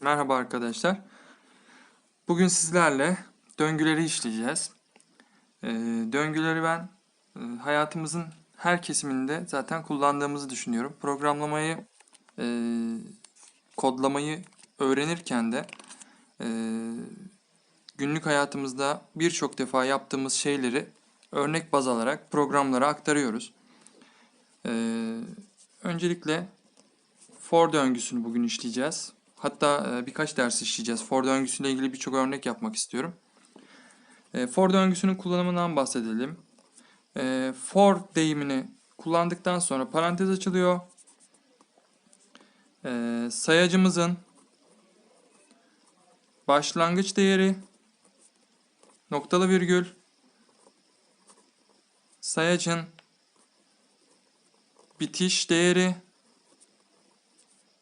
Merhaba arkadaşlar. Bugün sizlerle döngüleri işleyeceğiz. Ee, döngüleri ben e, hayatımızın her kesiminde zaten kullandığımızı düşünüyorum. Programlamayı, e, kodlamayı öğrenirken de e, günlük hayatımızda birçok defa yaptığımız şeyleri örnek baz alarak programlara aktarıyoruz. Ee, öncelikle for döngüsünü bugün işleyeceğiz. Hatta e, birkaç ders işleyeceğiz. For döngüsüyle ilgili birçok örnek yapmak istiyorum. E, For döngüsünün kullanımından bahsedelim. E, For deyimini kullandıktan sonra parantez açılıyor. Sayacımızın başlangıç değeri noktalı virgül sayacın bitiş değeri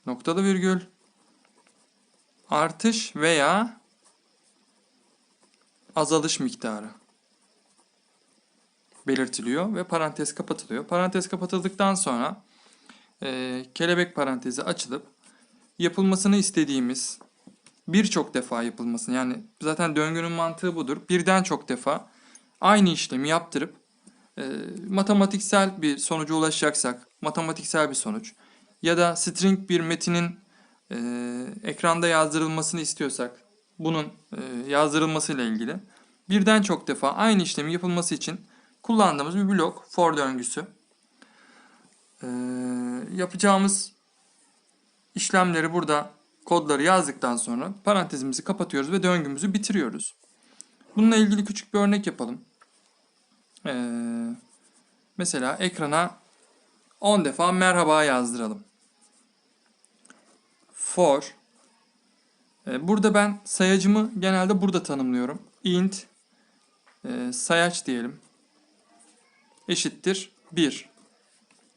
noktalı virgül artış veya azalış miktarı belirtiliyor ve parantez kapatılıyor. Parantez kapatıldıktan sonra e, kelebek parantezi açılıp yapılmasını istediğimiz birçok defa yapılmasını yani zaten döngünün mantığı budur. Birden çok defa aynı işlemi yaptırıp e, matematiksel bir sonuca ulaşacaksak matematiksel bir sonuç ya da string bir metinin e, ekranda yazdırılmasını istiyorsak bunun e, yazdırılmasıyla ilgili birden çok defa aynı işlemi yapılması için kullandığımız bir blok for döngüsü. E, yapacağımız işlemleri burada kodları yazdıktan sonra parantezimizi kapatıyoruz ve döngümüzü bitiriyoruz. Bununla ilgili küçük bir örnek yapalım. E, mesela ekrana 10 defa merhaba yazdıralım for e, burada ben sayacımı genelde burada tanımlıyorum. int e, sayaç diyelim eşittir 1.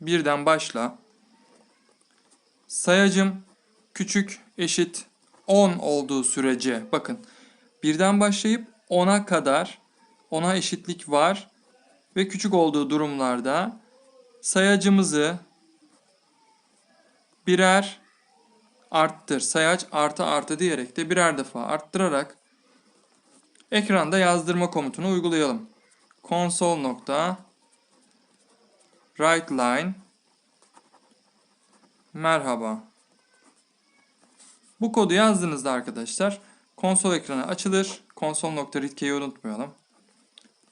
Birden başla. Sayacım küçük eşit 10 olduğu sürece bakın birden başlayıp 10'a kadar 10'a eşitlik var ve küçük olduğu durumlarda sayacımızı birer arttır, sayaç artı artı diyerek de birer defa arttırarak ekranda yazdırma komutunu uygulayalım. Console nokta merhaba. Bu kodu yazdığınızda arkadaşlar konsol ekranı açılır. Console nokta unutmayalım.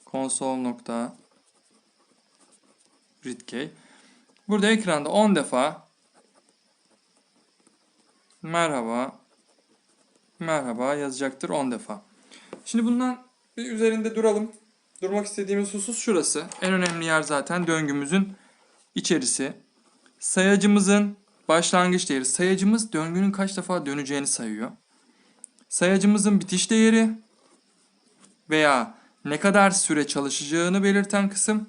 Console nokta. Burada ekranda 10 defa merhaba, merhaba yazacaktır 10 defa. Şimdi bundan bir üzerinde duralım. Durmak istediğimiz husus şurası. En önemli yer zaten döngümüzün içerisi. Sayacımızın başlangıç değeri. Sayacımız döngünün kaç defa döneceğini sayıyor. Sayacımızın bitiş değeri veya ne kadar süre çalışacağını belirten kısım.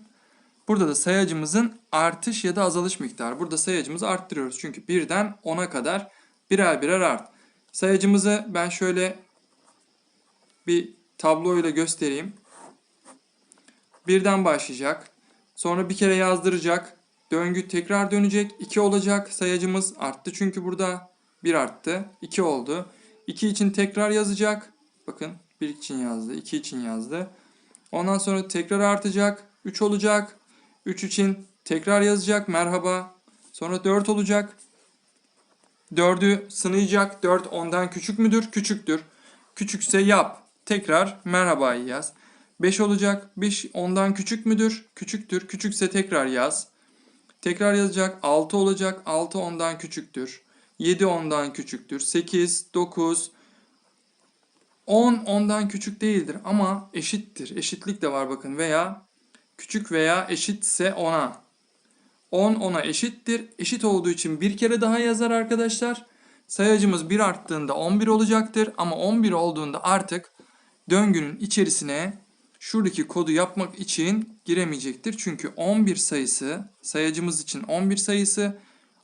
Burada da sayacımızın artış ya da azalış miktarı. Burada sayacımızı arttırıyoruz. Çünkü birden 10'a kadar birer birer art. Sayacımızı ben şöyle bir tablo ile göstereyim. Birden başlayacak. Sonra bir kere yazdıracak. Döngü tekrar dönecek. 2 olacak. Sayacımız arttı çünkü burada 1 arttı. 2 oldu. 2 için tekrar yazacak. Bakın 1 için yazdı. 2 için yazdı. Ondan sonra tekrar artacak. 3 olacak. 3 için tekrar yazacak. Merhaba. Sonra 4 olacak. 4'ü sınayacak. 4 ondan küçük müdür? Küçüktür. Küçükse yap. Tekrar merhabayı yaz. 5 olacak. 5 ondan küçük müdür? Küçüktür. Küçükse tekrar yaz. Tekrar yazacak. 6 olacak. 6 ondan küçüktür. 7 ondan küçüktür. 8, 9, 10 ondan küçük değildir ama eşittir. Eşitlik de var bakın veya küçük veya eşitse 10'a. 10 10'a eşittir. Eşit olduğu için bir kere daha yazar arkadaşlar. Sayacımız 1 arttığında 11 olacaktır ama 11 olduğunda artık döngünün içerisine şuradaki kodu yapmak için giremeyecektir. Çünkü 11 sayısı sayacımız için 11 sayısı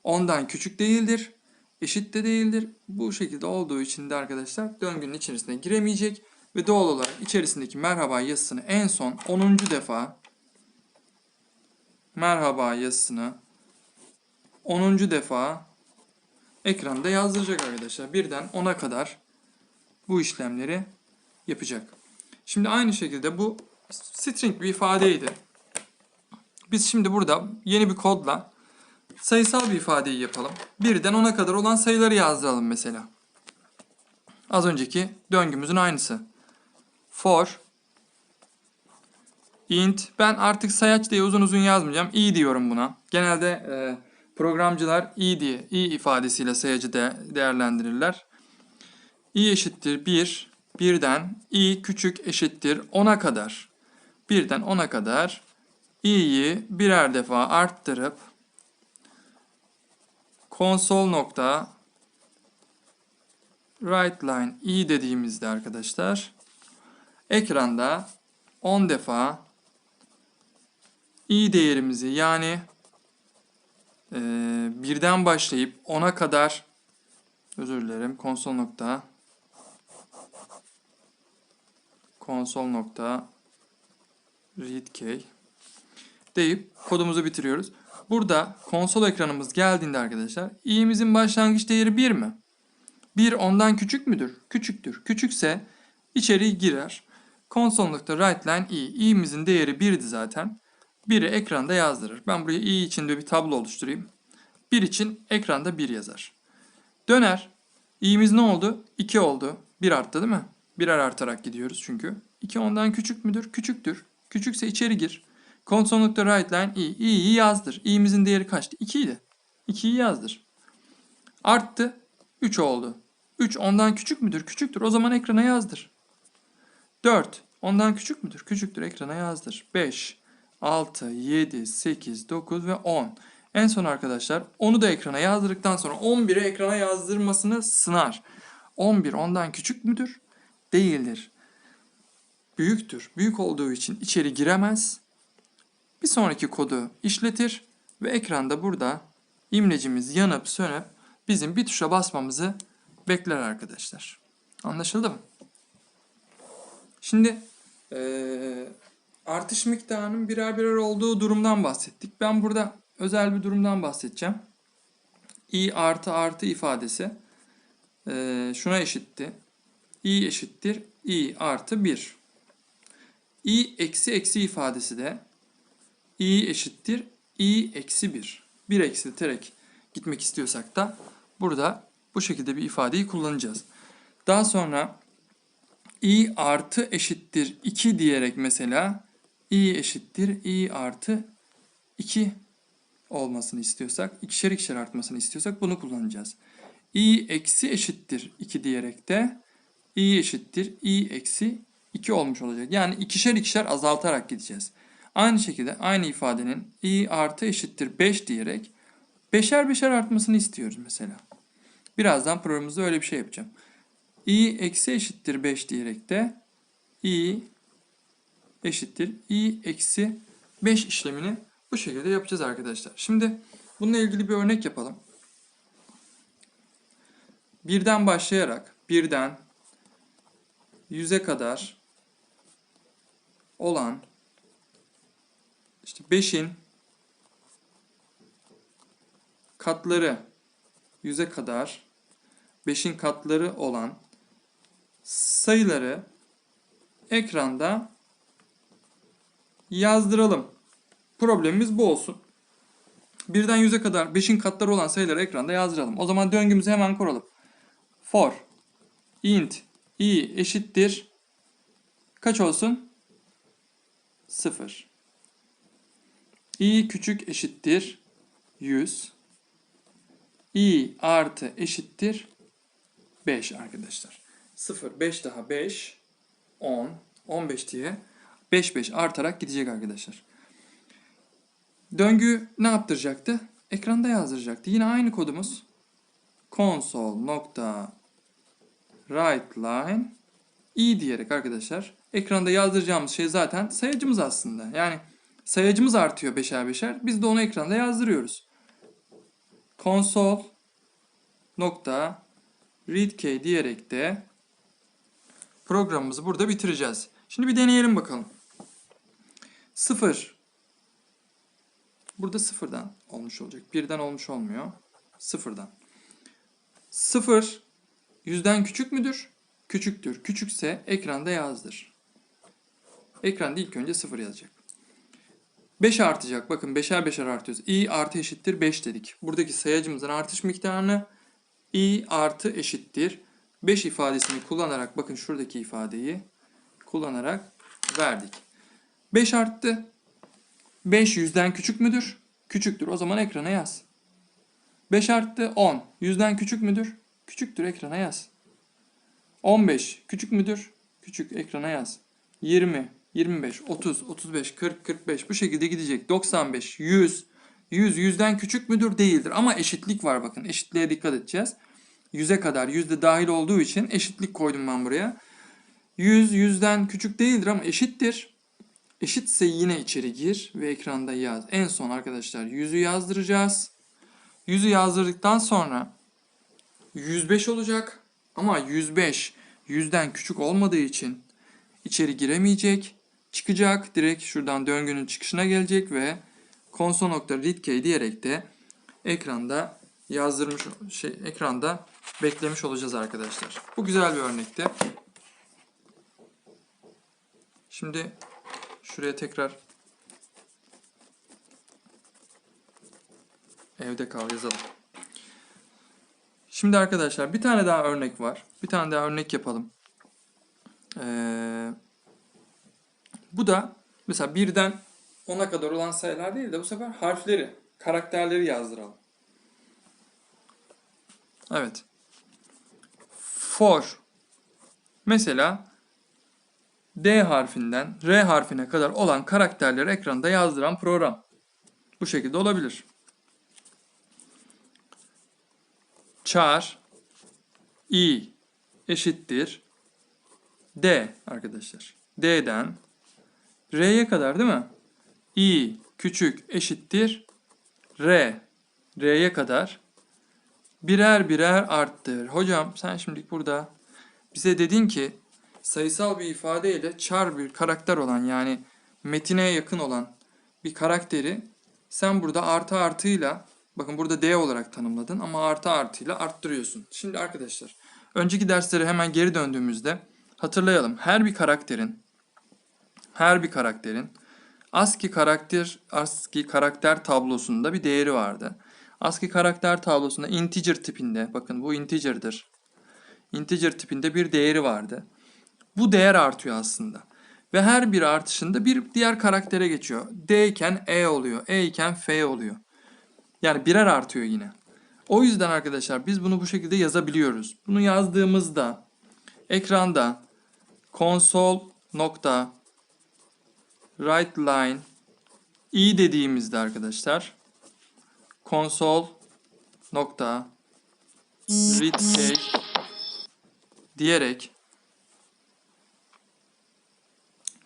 10'dan küçük değildir. Eşit de değildir. Bu şekilde olduğu için de arkadaşlar döngünün içerisine giremeyecek ve doğal olarak içerisindeki merhaba yazısını en son 10. defa merhaba yazısını 10. defa ekranda yazdıracak arkadaşlar. Birden 10'a kadar bu işlemleri yapacak. Şimdi aynı şekilde bu string bir ifadeydi. Biz şimdi burada yeni bir kodla sayısal bir ifadeyi yapalım. Birden 10'a kadar olan sayıları yazdıralım mesela. Az önceki döngümüzün aynısı. For int ben artık sayaç diye uzun uzun yazmayacağım. i diyorum buna. Genelde e, programcılar i diye i ifadesiyle sayacı de, değerlendirirler. i eşittir 1, birden i küçük eşittir 10'a kadar. Birden 10'a kadar i'yi birer defa arttırıp konsol nokta right line i dediğimizde arkadaşlar ekranda 10 defa i değerimizi yani e, birden başlayıp 10'a kadar özür dilerim konsol nokta konsol nokta read key deyip kodumuzu bitiriyoruz. Burada konsol ekranımız geldiğinde arkadaşlar i'mizin başlangıç değeri 1 mi? 1 ondan küçük müdür? Küçüktür. Küçükse içeri girer. Konsol.writeLine writeline i. i'mizin değeri 1'di zaten. 1'i ekranda yazdırır. Ben buraya i için de bir tablo oluşturayım. 1 için ekranda 1 yazar. Döner. i'miz ne oldu? 2 oldu. 1 arttı değil mi? Birer artarak gidiyoruz çünkü. 2 ondan küçük müdür? Küçüktür. Küçükse içeri gir. Console.writeLine i. i'yi yazdır. i'mizin değeri kaçtı? 2 idi. 2'yi yazdır. Arttı. 3 oldu. 3 ondan küçük müdür? Küçüktür. O zaman ekrana yazdır. 4 ondan küçük müdür? Küçüktür. Ekrana yazdır. 5, 6, 7, 8, 9 ve 10. En son arkadaşlar 10'u da ekrana yazdırdıktan sonra 11'i ekrana yazdırmasını sınar. 11 ondan küçük müdür? Değildir. Büyüktür. Büyük olduğu için içeri giremez. Bir sonraki kodu işletir ve ekranda burada imlecimiz yanıp sönüp bizim bir tuşa basmamızı bekler arkadaşlar. Anlaşıldı mı? Şimdi eee, artış miktarının birer birer olduğu durumdan bahsettik. Ben burada özel bir durumdan bahsedeceğim. i artı artı ifadesi eee, şuna eşitti. i eşittir i artı 1. i eksi eksi ifadesi de i eşittir i eksi 1. 1 eksilterek gitmek istiyorsak da burada bu şekilde bir ifadeyi kullanacağız. Daha sonra i artı eşittir 2 diyerek mesela i eşittir i artı 2 olmasını istiyorsak, ikişer ikişer artmasını istiyorsak bunu kullanacağız. i eksi eşittir 2 diyerek de i eşittir i eksi 2 olmuş olacak. Yani ikişer ikişer azaltarak gideceğiz. Aynı şekilde aynı ifadenin i artı eşittir 5 diyerek beşer beşer artmasını istiyoruz mesela. Birazdan programımızda öyle bir şey yapacağım. i eksi eşittir 5 diyerek de i eşittir i eksi 5 işlemini bu şekilde yapacağız arkadaşlar. Şimdi bununla ilgili bir örnek yapalım. Birden başlayarak birden 100'e kadar olan işte 5'in katları 100'e kadar 5'in katları olan sayıları ekranda yazdıralım. Problemimiz bu olsun. Birden 100'e kadar 5'in katları olan sayıları ekranda yazdıralım. O zaman döngümüzü hemen kuralım. For int i eşittir kaç olsun? 0. i küçük eşittir 100 i artı eşittir 5 arkadaşlar. 0, 5 daha 5, 10, 15 diye 5, 5 artarak gidecek arkadaşlar. Döngü ne yaptıracaktı? Ekranda yazdıracaktı. Yine aynı kodumuz. console nokta writeLine i diyerek arkadaşlar ekranda yazdıracağımız şey zaten sayacımız aslında. Yani sayacımız artıyor beşer beşer. Biz de onu ekranda yazdırıyoruz console nokta readkey diyerek de programımızı burada bitireceğiz. Şimdi bir deneyelim bakalım. 0 Burada sıfırdan olmuş olacak. Birden olmuş olmuyor. Sıfırdan. 0 yüzden küçük müdür? Küçüktür. Küçükse ekranda yazdır. Ekranda ilk önce 0 yazacak. 5 artacak. Bakın 5'er 5'er artıyoruz. i artı eşittir 5 dedik. Buradaki sayacımızın artış miktarını i artı eşittir 5 ifadesini kullanarak bakın şuradaki ifadeyi kullanarak verdik. 5 arttı. 5 yüzden küçük müdür? Küçüktür. O zaman ekrana yaz. 5 arttı 10. Yüzden küçük müdür? Küçüktür. Ekrana yaz. 15 küçük müdür? Küçük. Ekrana yaz. 20, 25, 30, 35, 40, 45 bu şekilde gidecek. 95, 100, 100 yüzden küçük müdür? Değildir. Ama eşitlik var bakın. Eşitliğe dikkat edeceğiz. 100'e kadar yüzde dahil olduğu için eşitlik koydum ben buraya. 100 yüzden küçük değildir ama eşittir. Eşitse yine içeri gir ve ekranda yaz. En son arkadaşlar 100'ü yazdıracağız. 100'ü yazdırdıktan sonra 105 olacak. Ama 105 100'den küçük olmadığı için içeri giremeyecek. Çıkacak. Direkt şuradan döngünün çıkışına gelecek ve console.readkey diyerek de ekranda yazdırmış şey ekranda beklemiş olacağız arkadaşlar. Bu güzel bir örnekti. Şimdi şuraya tekrar evde kal yazalım. Şimdi arkadaşlar bir tane daha örnek var. Bir tane daha örnek yapalım. Ee, bu da mesela birden 10'a kadar olan sayılar değil de bu sefer harfleri, karakterleri yazdıralım. Evet. For. Mesela D harfinden R harfine kadar olan karakterleri ekranda yazdıran program. Bu şekilde olabilir. Char i eşittir D arkadaşlar. D'den R'ye kadar değil mi? i küçük eşittir R. R'ye kadar birer birer arttır. Hocam sen şimdi burada bize dedin ki sayısal bir ifadeyle char bir karakter olan yani metine yakın olan bir karakteri sen burada artı artıyla bakın burada D olarak tanımladın ama artı artıyla arttırıyorsun. Şimdi arkadaşlar önceki derslere hemen geri döndüğümüzde hatırlayalım. Her bir karakterin her bir karakterin ASCII karakter ASCII karakter tablosunda bir değeri vardı. ASCII karakter tablosunda integer tipinde bakın bu integer'dır. Integer tipinde bir değeri vardı. Bu değer artıyor aslında. Ve her bir artışında bir diğer karaktere geçiyor. D iken E oluyor. E iken F oluyor. Yani birer artıyor yine. O yüzden arkadaşlar biz bunu bu şekilde yazabiliyoruz. Bunu yazdığımızda ekranda console nokta write line i dediğimizde arkadaşlar console nokta readkey diyerek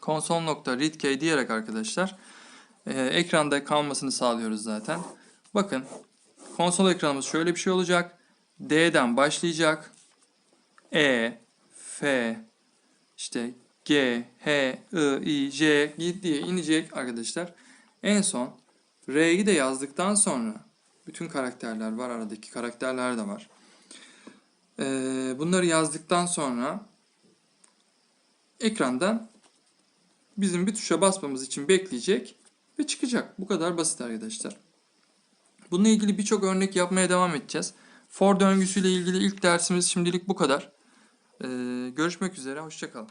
console.readkey diyerek arkadaşlar e, ekranda kalmasını sağlıyoruz zaten. Bakın konsol ekranımız şöyle bir şey olacak. D'den başlayacak. E, F, işte G, H, I, I, J diye inecek arkadaşlar. En son R'yi de yazdıktan sonra bütün karakterler var aradaki karakterler de var. Ee, bunları yazdıktan sonra ekrandan bizim bir tuşa basmamız için bekleyecek ve çıkacak. Bu kadar basit arkadaşlar. Bununla ilgili birçok örnek yapmaya devam edeceğiz. For döngüsüyle ilgili ilk dersimiz şimdilik bu kadar. Ee, görüşmek üzere, hoşçakalın.